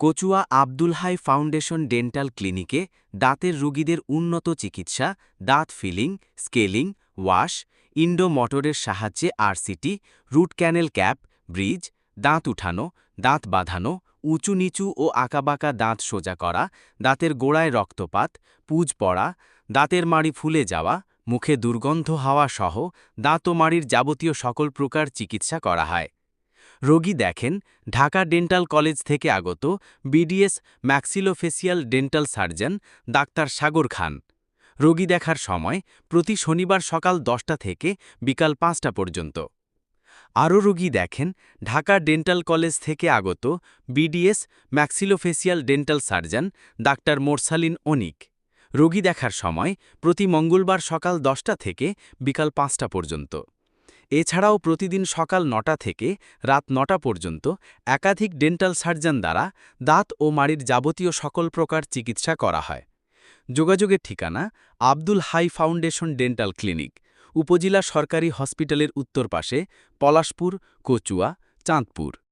Kachua Abdul Hai foundation dental ক্লিনিকে দাঁতের রোগীদের উন্নত চিকিৎসা, দাঁত ফিলিং, স্কেলিং, ওয়াশ ইন্ডো মোটরের সাহায্যে RCT, root canal cap, bridge, দাঁত উঠানো, দাঁত বাঁধানো, উঁচু নিচু ও আঁকাবাঁকা দাঁত সোজা করা, দাঁতের গোড়ায় রক্তপাত, পুজ পড়া, দাঁতের মাড়ি ফুলে যাওয়া, মুখে দুর্গন্ধ হাওয়া সহ দাঁত ও মাড়ির যাবতীয় সকল প্রকার চিকিৎসা করা হয়। রোগী দেখেন, ঢাকা ডেন্টাল কলেজ থেকে আগত BDS maxillofacial dental surgeon doctor Sagar Khan. রোগী দেখার সময় প্রতি শনিবার সকাল দশটা থেকে বিকাল পাঁচটা পর্যন্ত। আরও রোগী দেখেন, ঢাকা ডেন্টাল কলেজ থেকে আগত BDS maxillofacial dental surgeon doctor Morsalin Anik. রোগী দেখার সময় প্রতি মঙ্গলবার সকাল দশটা থেকে বিকাল পাঁচটা পর্যন্ত। এছাড়াও প্রতিদিন সকাল নটা থেকে রাত নটা পর্যন্ত একাধিক ডেন্টাল সার্জন দ্বারা দাঁত ও মাড়ির যাবতীয় সকল প্রকার চিকিৎসা করা হয়। যোগাযোগের ঠিকানা Abdul Hai foundation dental clinic, উপজেলা সরকারি হসপিটালের উত্তর পাশে পলাশপুর, কচুয়া, চাঁদপুর।